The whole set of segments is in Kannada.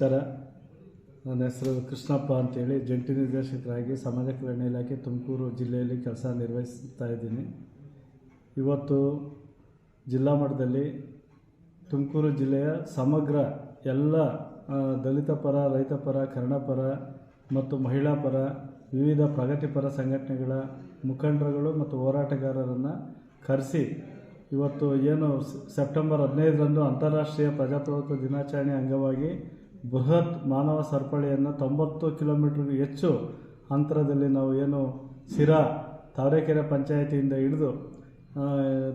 ನಮಸ್ಕಾರ. ನನ್ನ ಹೆಸರು ಕೃಷ್ಣಪ್ಪ ಅಂತೇಳಿ. ಜಂಟಿ ನಿರ್ದೇಶಕರಾಗಿ ಸಮಾಜ ಕಲ್ಯಾಣ ಇಲಾಖೆ ತುಮಕೂರು ಜಿಲ್ಲೆಯಲ್ಲಿ ಕೆಲಸ ನಿರ್ವಹಿಸ್ತಾ ಇದ್ದೀನಿ. ಇವತ್ತು ಜಿಲ್ಲಾ ಮಟ್ಟದಲ್ಲಿ ತುಮಕೂರು ಜಿಲ್ಲೆಯ ಸಮಗ್ರ ಎಲ್ಲ ದಲಿತ ಪರ, ರೈತ ಪರ, ಕನ್ನಡ ಪರ ಮತ್ತು ಮಹಿಳಾ ಪರ ವಿವಿಧ ಪ್ರಗತಿಪರ ಸಂಘಟನೆಗಳ ಮುಖಂಡರುಗಳು ಮತ್ತು ಹೋರಾಟಗಾರರನ್ನು ಕರೆಸಿ ಇವತ್ತು ಏನು ಸೆಪ್ಟೆಂಬರ್ ಹದಿನೈದರಂದು ಅಂತಾರಾಷ್ಟ್ರೀಯ ಪ್ರಜಾಪ್ರಭುತ್ವ ದಿನಾಚರಣೆ ಅಂಗವಾಗಿ ಬೃಹತ್ ಮಾನವ ಸರಪಳಿಯನ್ನು ತೊಂಬತ್ತು ಕಿಲೋಮೀಟರ್ಗೂ ಹೆಚ್ಚು ಅಂತರದಲ್ಲಿ ನಾವು ಏನು ಸಿರಾ ತಾವರೆಕೆರೆ ಪಂಚಾಯಿತಿಯಿಂದ ಹಿಡಿದು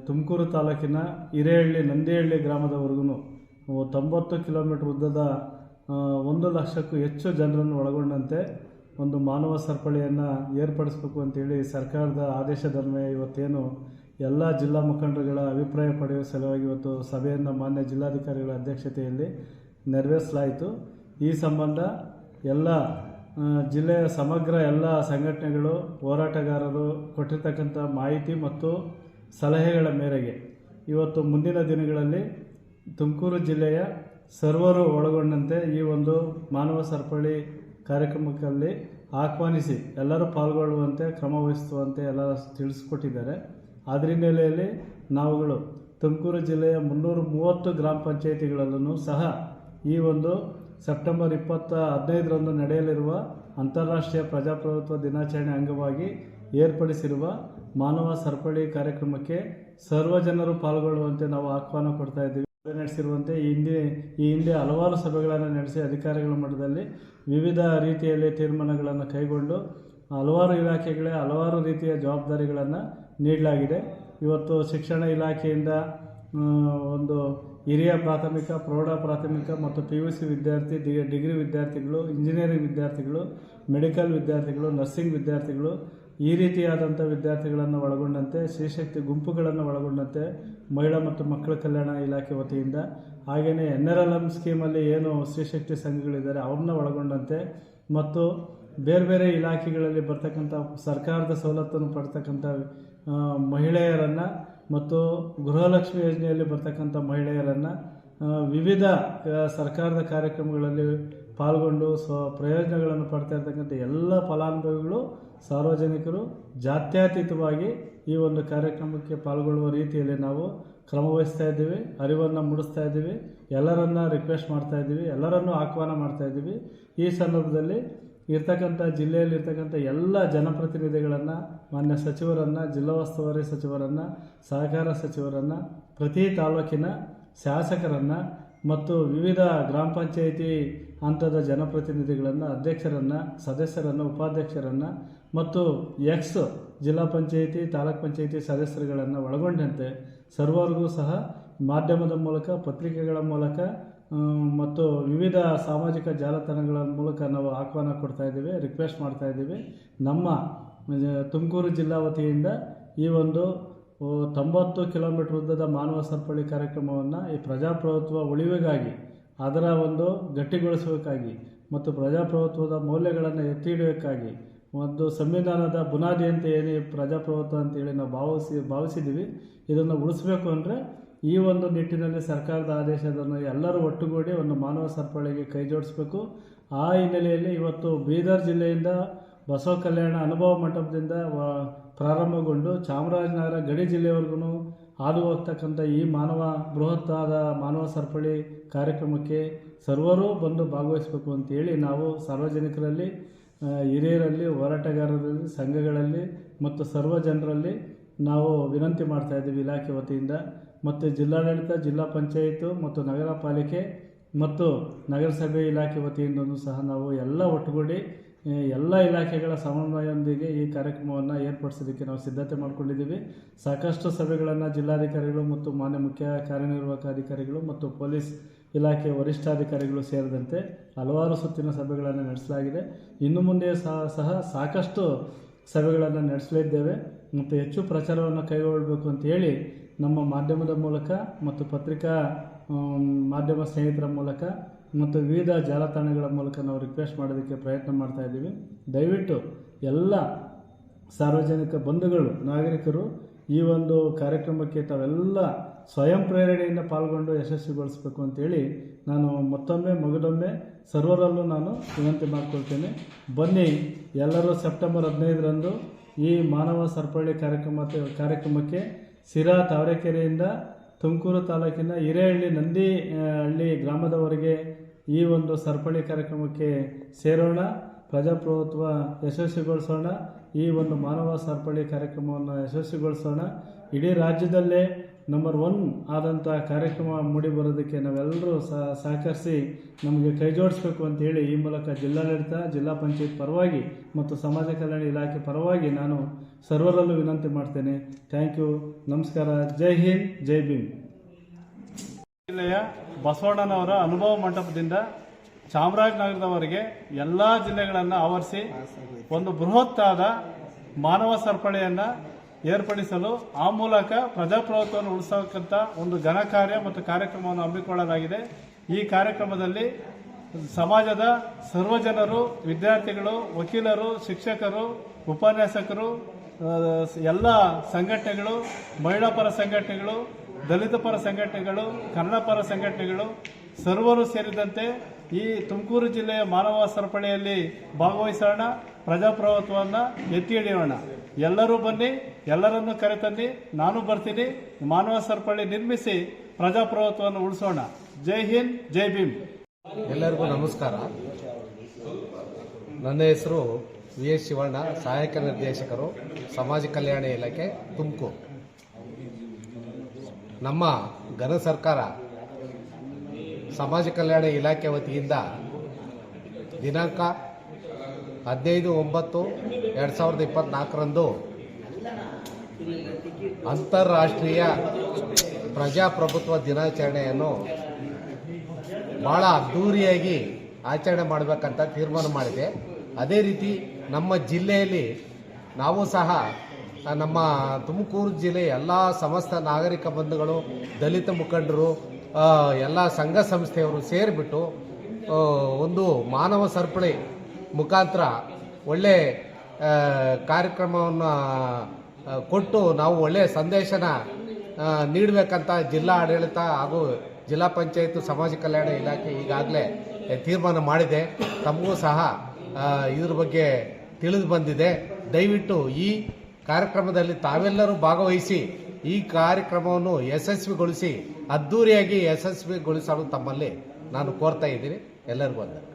ತುಮಕೂರು ತಾಲೂಕಿನ ಹಿರೇಹಳ್ಳಿ, ನಂದಿಹಳ್ಳಿ ಗ್ರಾಮದವರೆಗೂ ತೊಂಬತ್ತು ಕಿಲೋಮೀಟ್ರ್ ಉದ್ದದ ಒಂದು ಲಕ್ಷಕ್ಕೂ ಹೆಚ್ಚು ಜನರನ್ನು ಒಳಗೊಂಡಂತೆ ಒಂದು ಮಾನವ ಸರಪಳಿಯನ್ನು ಏರ್ಪಡಿಸಬೇಕು ಅಂತೇಳಿ ಸರ್ಕಾರದ ಆದೇಶದನ್ವಯ ಇವತ್ತೇನು ಎಲ್ಲ ಜಿಲ್ಲಾ ಮುಖಂಡರುಗಳ ಅಭಿಪ್ರಾಯ ಪಡೆಯುವ ಸಲುವಾಗಿ ಇವತ್ತು ಸಭೆಯನ್ನು ಮಾನ್ಯ ಜಿಲ್ಲಾಧಿಕಾರಿಗಳ ಅಧ್ಯಕ್ಷತೆಯಲ್ಲಿ ನೆರವೇರಿಸಲಾಯಿತು. ಈ ಸಂಬಂಧ ಎಲ್ಲ ಜಿಲ್ಲೆಯ ಸಮಗ್ರ ಎಲ್ಲ ಸಂಘಟನೆಗಳು, ಹೋರಾಟಗಾರರು ಕೊಟ್ಟಿರ್ತಕ್ಕಂಥ ಮಾಹಿತಿ ಮತ್ತು ಸಲಹೆಗಳ ಮೇರೆಗೆ ಇವತ್ತು ಮುಂದಿನ ದಿನಗಳಲ್ಲಿ ತುಮಕೂರು ಜಿಲ್ಲೆಯ ಸರ್ವರು ಒಳಗೊಂಡಂತೆ ಈ ಒಂದು ಮಾನವ ಸರಪಳಿ ಕಾರ್ಯಕ್ರಮದಲ್ಲಿ ಆಹ್ವಾನಿಸಿ ಎಲ್ಲರೂ ಪಾಲ್ಗೊಳ್ಳುವಂತೆ, ಕ್ರಮ ವಹಿಸುವಂತೆ ಎಲ್ಲ ತಿಳಿಸ್ಕೊಟ್ಟಿದ್ದಾರೆ. ಅದರ ಹಿನ್ನೆಲೆಯಲ್ಲಿ ನಾವುಗಳು ತುಮಕೂರು ಜಿಲ್ಲೆಯ ಮುನ್ನೂರ ಮೂವತ್ತು ಗ್ರಾಮ ಪಂಚಾಯಿತಿಗಳಲ್ಲೂ ಸಹ ಈ ಒಂದು ಸೆಪ್ಟೆಂಬರ್ ಇಪ್ಪತ್ತ ಹದಿನೈದರಂದು ನಡೆಯಲಿರುವ ಅಂತಾರಾಷ್ಟ್ರೀಯ ಪ್ರಜಾಪ್ರಭುತ್ವ ದಿನಾಚರಣೆ ಅಂಗವಾಗಿ ಏರ್ಪಡಿಸಿರುವ ಮಾನವ ಸರಪಳಿ ಕಾರ್ಯಕ್ರಮಕ್ಕೆ ಸರ್ವ ಜನರು ಪಾಲ್ಗೊಳ್ಳುವಂತೆ ನಾವು ಆಹ್ವಾನ ಕೊಡ್ತಾ ಇದ್ದೀವಿ. ನಡೆಸಿರುವಂತೆ ಈ ಹಿಂದೆ ಈ ಹಿಂದೆ ಹಲವಾರು ಸಭೆಗಳನ್ನು ನಡೆಸಿ ಅಧಿಕಾರಿಗಳ ಮಟ್ಟದಲ್ಲಿ ವಿವಿಧ ರೀತಿಯಲ್ಲಿ ತೀರ್ಮಾನಗಳನ್ನು ಕೈಗೊಂಡು ಹಲವಾರು ಇಲಾಖೆಗಳೇ ಹಲವಾರು ರೀತಿಯ ಜವಾಬ್ದಾರಿಗಳನ್ನು ನೀಡಲಾಗಿದೆ. ಇವತ್ತು ಶಿಕ್ಷಣ ಇಲಾಖೆಯಿಂದ ಒಂದು ಹಿರಿಯ ಪ್ರಾಥಮಿಕ, ಪ್ರೌಢ ಪ್ರಾಥಮಿಕ ಮತ್ತು ಪಿ ಯು ಸಿ ವಿದ್ಯಾರ್ಥಿ ಡಿಗ್ರಿ ವಿದ್ಯಾರ್ಥಿಗಳು, ಇಂಜಿನಿಯರಿಂಗ್ ವಿದ್ಯಾರ್ಥಿಗಳು, ಮೆಡಿಕಲ್ ವಿದ್ಯಾರ್ಥಿಗಳು, ನರ್ಸಿಂಗ್ ವಿದ್ಯಾರ್ಥಿಗಳು ಈ ರೀತಿಯಾದಂಥ ವಿದ್ಯಾರ್ಥಿಗಳನ್ನು ಒಳಗೊಂಡಂತೆ ಶ್ರೀಶಕ್ತಿ ಗುಂಪುಗಳನ್ನು ಒಳಗೊಂಡಂತೆ ಮಹಿಳಾ ಮತ್ತು ಮಕ್ಕಳ ಕಲ್ಯಾಣ ಇಲಾಖೆ ವತಿಯಿಂದ ಹಾಗೆಯೇ ಎನ್ ಆರ್ ಎಲ್ ಎಂ ಸ್ಕೀಮಲ್ಲಿ ಏನು ಶ್ರೀಶಕ್ತಿ ಸಂಘಗಳಿದ್ದಾರೆ ಅವ್ರನ್ನ ಒಳಗೊಂಡಂತೆ ಮತ್ತು ಬೇರೆ ಬೇರೆ ಇಲಾಖೆಗಳಲ್ಲಿ ಬರ್ತಕ್ಕಂಥ ಸರ್ಕಾರದ ಸವಲತ್ತನ್ನು ಪಡ್ತಕ್ಕಂಥ ಮಹಿಳೆಯರನ್ನು ಮತ್ತು ಗೃಹಲಕ್ಷ್ಮಿ ಯೋಜನೆಯಲ್ಲಿ ಬರ್ತಕ್ಕಂಥ ಮಹಿಳೆಯರನ್ನು ವಿವಿಧ ಸರ್ಕಾರದ ಕಾರ್ಯಕ್ರಮಗಳಲ್ಲಿ ಪಾಲ್ಗೊಂಡು ಸ್ವ ಪ್ರಯೋಜನಗಳನ್ನು ಪಡ್ತಾ ಇರ್ತಕ್ಕಂಥ ಎಲ್ಲ ಫಲಾನುಭವಿಗಳು, ಸಾರ್ವಜನಿಕರು ಜಾತ್ಯತೀತವಾಗಿ ಈ ಒಂದು ಕಾರ್ಯಕ್ರಮಕ್ಕೆ ಪಾಲ್ಗೊಳ್ಳುವ ರೀತಿಯಲ್ಲಿ ನಾವು ಕ್ರಮವಹಿಸ್ತಾ ಇದ್ದೀವಿ, ಅರಿವನ್ನು ಮೂಡಿಸ್ತಾ ಇದ್ದೀವಿ, ಎಲ್ಲರನ್ನ ರಿಕ್ವೆಸ್ಟ್ ಮಾಡ್ತಾ ಇದ್ದೀವಿ, ಎಲ್ಲರನ್ನೂ ಆಹ್ವಾನ ಮಾಡ್ತಾ ಇದ್ದೀವಿ. ಈ ಸಂದರ್ಭದಲ್ಲಿ ಇರ್ತಕ್ಕಂಥ ಜಿಲ್ಲೆಯಲ್ಲಿರ್ತಕ್ಕಂಥ ಎಲ್ಲ ಜನಪ್ರತಿನಿಧಿಗಳನ್ನು, ಮಾನ್ಯ ಸಚಿವರನ್ನು, ಜಿಲ್ಲಾ ಉಸ್ತುವಾರಿ ಸಚಿವರನ್ನು, ಸಹಕಾರ ಸಚಿವರನ್ನು, ಪ್ರತಿ ತಾಲೂಕಿನ ಶಾಸಕರನ್ನು ಮತ್ತು ವಿವಿಧ ಗ್ರಾಮ ಪಂಚಾಯಿತಿ ಹಂತದ ಜನಪ್ರತಿನಿಧಿಗಳನ್ನು, ಅಧ್ಯಕ್ಷರನ್ನು, ಸದಸ್ಯರನ್ನು, ಉಪಾಧ್ಯಕ್ಷರನ್ನು ಮತ್ತು ಎಕ್ಸ್ ಜಿಲ್ಲಾ ಪಂಚಾಯಿತಿ, ತಾಲೂಕ್ ಪಂಚಾಯಿತಿ ಸದಸ್ಯರುಗಳನ್ನು ಒಳಗೊಂಡಂತೆ ಸರ್ವರಿಗೂ ಸಹ ಮಾಧ್ಯಮದ ಮೂಲಕ, ಪತ್ರಿಕೆಗಳ ಮೂಲಕ ಮತ್ತು ವಿವಿಧ ಸಾಮಾಜಿಕ ಜಾಲತಾಣಗಳ ಮೂಲಕ ನಾವು ಆಹ್ವಾನ ಕೊಡ್ತಾ ಇದ್ದೀವಿ ರಿಕ್ವೆಸ್ಟ್ ಮಾಡ್ತಾ ಇದ್ದೀವಿ. ನಮ್ಮ ತುಮಕೂರು ಜಿಲ್ಲಾ ವತಿಯಿಂದ ಈ ಒಂದು ತೊಂಬತ್ತು ಕಿಲೋಮೀಟರ್ ಉದ್ದದ ಮಾನವ ಸರಪಳಿ ಕಾರ್ಯಕ್ರಮವನ್ನು ಈ ಪ್ರಜಾಪ್ರಭುತ್ವ ಉಳಿವಿಗಾಗಿ, ಅದರ ಒಂದು ಗಟ್ಟಿಗೊಳಿಸಬೇಕಾಗಿ ಮತ್ತು ಪ್ರಜಾಪ್ರಭುತ್ವದ ಮೌಲ್ಯಗಳನ್ನು ಎತ್ತಿ ಹಿಡಿಯಬೇಕಾಗಿ ಒಂದು ಸಂವಿಧಾನದ ಬುನಾದಿ ಅಂತ ಏನು ಪ್ರಜಾಪ್ರಭುತ್ವ ಅಂತೇಳಿ ನಾವು ಭಾವಿಸಿ, ಭಾವಿಸಿದ್ದೀವಿ. ಇದನ್ನು ಉಳಿಸ್ಬೇಕು ಅಂದರೆ ಈ ಒಂದು ನಿಟ್ಟಿನಲ್ಲಿ ಸರ್ಕಾರದ ಆದೇಶದನ್ನು ಎಲ್ಲರೂ ಒಟ್ಟುಗೂಡಿ ಒಂದು ಮಾನವ ಸರಪಳಿಗೆ ಕೈ ಜೋಡಿಸ್ಬೇಕು. ಆ ಹಿನ್ನೆಲೆಯಲ್ಲಿ ಇವತ್ತು ಬೀದರ್ ಜಿಲ್ಲೆಯಿಂದ ಬಸವ ಕಲ್ಯಾಣ ಅನುಭವ ಮಂಟಪದಿಂದ ಪ್ರಾರಂಭಗೊಂಡು ಚಾಮರಾಜನಗರ, ಗಡಿ ಜಿಲ್ಲೆವರೆಗೂ ಹಾದು ಹೋಗ್ತಕ್ಕಂಥ ಈ ಮಾನವ, ಬೃಹತ್ತಾದ ಮಾನವ ಸರಪಳಿ ಕಾರ್ಯಕ್ರಮಕ್ಕೆ ಸರ್ವರೂ ಬಂದು ಭಾಗವಹಿಸಬೇಕು ಅಂತೇಳಿ ನಾವು ಸಾರ್ವಜನಿಕರಲ್ಲಿ ಹಿರಿಯರಲ್ಲಿ, ಹೋರಾಟಗಾರರಲ್ಲಿ, ಸಂಘಗಳಲ್ಲಿ ಮತ್ತು ಸರ್ವ ಜನರಲ್ಲಿ ನಾವು ವಿನಂತಿ ಮಾಡ್ತಾ ಇದ್ದೀವಿ ಇಲಾಖೆ ವತಿಯಿಂದ. ಮತ್ತು ಜಿಲ್ಲಾಡಳಿತ, ಜಿಲ್ಲಾ ಪಂಚಾಯಿತು ಮತ್ತು ನಗರ ಪಾಲಿಕೆ ಮತ್ತು ನಗರಸಭೆ ಇಲಾಖೆ ವತಿಯಿಂದಲೂ ಸಹ ನಾವು ಎಲ್ಲ ಒಟ್ಟುಗೂಡಿ ಎಲ್ಲ ಇಲಾಖೆಗಳ ಸಮನ್ವಯದೊಂದಿಗೆ ಈ ಕಾರ್ಯಕ್ರಮವನ್ನು ಏರ್ಪಡಿಸೋದಕ್ಕೆ ನಾವು ಸಿದ್ಧತೆ ಮಾಡಿಕೊಂಡಿದ್ದೀವಿ. ಸಾಕಷ್ಟು ಸಭೆಗಳನ್ನು ಜಿಲ್ಲಾಧಿಕಾರಿಗಳು ಮತ್ತು ಮಾನ್ಯ ಮುಖ್ಯ ಕಾರ್ಯನಿರ್ವಾಹಕ ಅಧಿಕಾರಿಗಳು ಮತ್ತು ಪೊಲೀಸ್ ಇಲಾಖೆ ವರಿಷ್ಠಾಧಿಕಾರಿಗಳು ಸೇರಿದಂತೆ ಹಲವಾರು ಸುತ್ತಿನ ಸಭೆಗಳನ್ನು ನಡೆಸಲಾಗಿದೆ. ಇನ್ನು ಮುಂದೆ ಸಹ ಸಹ ಸಾಕಷ್ಟು ಸಭೆಗಳನ್ನು ನಡೆಸಲಿದ್ದೇವೆ ಮತ್ತು ಹೆಚ್ಚು ಪ್ರಚಾರವನ್ನು ಕೈಗೊಳ್ಳಬೇಕು ಅಂತ ಹೇಳಿ ನಮ್ಮ ಮಾಧ್ಯಮದ ಮೂಲಕ ಮತ್ತು ಪತ್ರಿಕಾ ಮಾಧ್ಯಮ ಸ್ನೇಹಿತರ ಮೂಲಕ ಮತ್ತು ವಿವಿಧ ಜಾಲತಾಣಗಳ ಮೂಲಕ ನಾವು ರಿಕ್ವೆಸ್ಟ್ ಮಾಡೋದಕ್ಕೆ ಪ್ರಯತ್ನ ಮಾಡ್ತಾ ಇದ್ದೀವಿ. ದಯವಿಟ್ಟು ಎಲ್ಲ ಸಾರ್ವಜನಿಕ ಬಂಧುಗಳು, ನಾಗರಿಕರು ಈ ಒಂದು ಕಾರ್ಯಕ್ರಮಕ್ಕೆ ತಾವೆಲ್ಲ ಸ್ವಯಂ ಪ್ರೇರಣೆಯಿಂದ ಪಾಲ್ಗೊಂಡು ಯಶಸ್ವಿಗೊಳಿಸಬೇಕು ಅಂತೇಳಿ ನಾನು ಮತ್ತೊಮ್ಮೆ ಮಗದೊಮ್ಮೆ ಸರ್ವರಲ್ಲೂ ನಾನು ವಿನಂತಿ ಮಾಡಿಕೊಳ್ತೇನೆ. ಬನ್ನಿ ಎಲ್ಲರೂ ಸೆಪ್ಟೆಂಬರ್ ಹದಿನೈದರಂದು ಈ ಮಾನವ ಸರಪಳಿ ಕಾರ್ಯಕ್ರಮ ಕಾರ್ಯಕ್ರಮಕ್ಕೆ ಸಿರಾ ತಾವರೆಕೆರೆಯಿಂದ ತುಮಕೂರು ತಾಲೂಕಿನ ಹಿರೇಹಳ್ಳಿ ನಂದಿ ಹಳ್ಳಿ ಗ್ರಾಮದವರೆಗೆ ಈ ಒಂದು ಸರಪಳಿ ಕಾರ್ಯಕ್ರಮಕ್ಕೆ ಸೇರೋಣ, ಪ್ರಜಾಪ್ರಭುತ್ವ ಯಶಸ್ವಿಗೊಳಿಸೋಣ, ಈ ಒಂದು ಮಾನವ ಸರಪಳಿ ಕಾರ್ಯಕ್ರಮವನ್ನು ಯಶಸ್ವಿಗೊಳಿಸೋಣ. ಇಡೀ ರಾಜ್ಯದಲ್ಲೇ ನಂಬರ್ ಒನ್ ಆದಂಥ ಕಾರ್ಯಕ್ರಮ ಮೂಡಿ ಬರೋದಕ್ಕೆ ನಾವೆಲ್ಲರೂ ಸಹ ಸಹಕರಿಸಿ ನಮಗೆ ಕೈ ಜೋಡಿಸ್ಬೇಕು ಅಂತೇಳಿ ಈ ಮೂಲಕ ಜಿಲ್ಲಾಡಳಿತ, ಜಿಲ್ಲಾ ಪಂಚಾಯತ್ ಪರವಾಗಿ ಮತ್ತು ಸಮಾಜ ಕಲ್ಯಾಣ ಇಲಾಖೆ ಪರವಾಗಿ ನಾನು ಸರ್ವರಲ್ಲೂ ವಿನಂತಿ ಮಾಡ್ತೇನೆ. ಥ್ಯಾಂಕ್ ಯು ನಮಸ್ಕಾರ. ಜೈ ಹಿಂದ್, ಜೈ ಭೀಮ್. ಜಿಲ್ಲೆಯ ಬಸವಣ್ಣನವರ ಅನುಭವ ಮಂಟಪದಿಂದ ಚಾಮರಾಜನಗರದವರೆಗೆ ಎಲ್ಲ ಜಿಲ್ಲೆಗಳನ್ನು ಆವರಿಸಿ ಒಂದು ಬೃಹತ್ತಾದ ಮಾನವ ಸರಪಳಿಯನ್ನು ಏರ್ಪಡಿಸಲು ಆ ಮೂಲಕ ಪ್ರಜಾಪ್ರಭುತ್ವವನ್ನು ಉಳಿಸತಕ್ಕಂಥ ಒಂದು ಘನ ಕಾರ್ಯ ಮತ್ತು ಕಾರ್ಯಕ್ರಮವನ್ನು ಹಮ್ಮಿಕೊಳ್ಳಲಾಗಿದೆ. ಈ ಕಾರ್ಯಕ್ರಮದಲ್ಲಿ ಸಮಾಜದ ಸರ್ವಜನರು, ವಿದ್ಯಾರ್ಥಿಗಳು, ವಕೀಲರು, ಶಿಕ್ಷಕರು, ಉಪನ್ಯಾಸಕರು ಎಲ್ಲ ಸಂಘಟನೆಗಳು, ಮಹಿಳಾ ಪರ ಸಂಘಟನೆಗಳು, ದಲಿತ ಪರ ಸಂಘಟನೆಗಳು, ಕನ್ನಡ ಪರ ಸಂಘಟನೆಗಳು, ಸರ್ವರು ಸೇರಿದಂತೆ ಈ ತುಮಕೂರು ಜಿಲ್ಲೆಯ ಮಾನವ ಸರಪಳಿಯಲ್ಲಿ ಭಾಗವಹಿಸೋಣ, ಪ್ರಜಾಪ್ರಭುತ್ವವನ್ನು ಎತ್ತಿ ಹಿಡಿಯೋಣ. ಎಲ್ಲರೂ ಬನ್ನಿ, ಎಲ್ಲರನ್ನು ಕರೆತನ್ನಿ, ನಾನು ಬರ್ತೀನಿ, ಮಾನವ ಸರಪಳಿ ನಿರ್ಮಿಸಿ ಪ್ರಜಾಪ್ರಭುತ್ವವನ್ನು ಉಳಿಸೋಣ. ಜೈ ಹಿಂದ್, ಜೈ ಭೀಮ್. ಎಲ್ಲರಿಗೂ ನಮಸ್ಕಾರ. ನನ್ನ ಹೆಸರು ವಿ ಎಸ್ ಶಿವಣ್ಣ, ಸಹಾಯಕ ನಿರ್ದೇಶಕರು, ಸಮಾಜ ಕಲ್ಯಾಣ ಇಲಾಖೆ ತುಮಕೂರು. ನಮ್ಮ ಘನ ಸರ್ಕಾರ ಸಮಾಜ ಕಲ್ಯಾಣ ಇಲಾಖೆ ವತಿಯಿಂದ ದಿನಾಂಕ ಹದಿನೈದು ಒಂಬತ್ತು ಎರಡು ಸಾವಿರದ ಇಪ್ಪತ್ನಾಲ್ಕರಂದು ಅಂತಾರಾಷ್ಟ್ರೀಯ ಪ್ರಜಾಪ್ರಭುತ್ವ ದಿನಾಚರಣೆಯನ್ನು ಬಹಳ ಅದ್ಧೂರಿಯಾಗಿ ಆಚರಣೆ ಮಾಡಬೇಕಂತ ತೀರ್ಮಾನ ಮಾಡಿದೆ. ಅದೇ ರೀತಿ ನಮ್ಮ ಜಿಲ್ಲೆಯಲ್ಲಿ ನಾವು ಸಹ ನಮ್ಮ ತುಮಕೂರು ಜಿಲ್ಲೆ ಎಲ್ಲ ಸಮಸ್ತ ನಾಗರಿಕ ಬಂಧುಗಳು, ದಲಿತ ಮುಖಂಡರು ಎಲ್ಲ ಸಂಘ ಸಂಸ್ಥೆಯವರು ಸೇರಿಬಿಟ್ಟು ಒಂದು ಮಾನವ ಸರಪಳಿ ಮುಖಾಂತರ ಒಳ್ಳೆ ಕಾರ್ಯಕ್ರಮವನ್ನು ಕೊಟ್ಟು ನಾವು ಒಳ್ಳೆಯ ಸಂದೇಶನ ನೀಡಬೇಕಂತ ಜಿಲ್ಲಾ ಆಡಳಿತ ಹಾಗೂ ಜಿಲ್ಲಾ ಪಂಚಾಯತ್ ಸಮಾಜ ಕಲ್ಯಾಣ ಇಲಾಖೆ ಈಗಾಗಲೇ ತೀರ್ಮಾನ ಮಾಡಿದೆ. ತಮಗೂ ಸಹ ಇದ್ರ ಬಗ್ಗೆ ತಿಳಿದು ಬಂದಿದೆ. ದಯವಿಟ್ಟು ಈ ಕಾರ್ಯಕ್ರಮದಲ್ಲಿ ತಾವೆಲ್ಲರೂ ಭಾಗವಹಿಸಿ, ಈ ಕಾರ್ಯಕ್ರಮವನ್ನು ಯಶಸ್ವಿಗೊಳಿಸಿ ಅದ್ದೂರಿಯಾಗಿ ಯಶಸ್ವಿಗೊಳಿಸಲು ತಮ್ಮಲ್ಲಿ ನಾನು ಕೋರ್ತಾ ಇದ್ದೀನಿ. ಎಲ್ಲರಿಗೂ ವಂದನೆ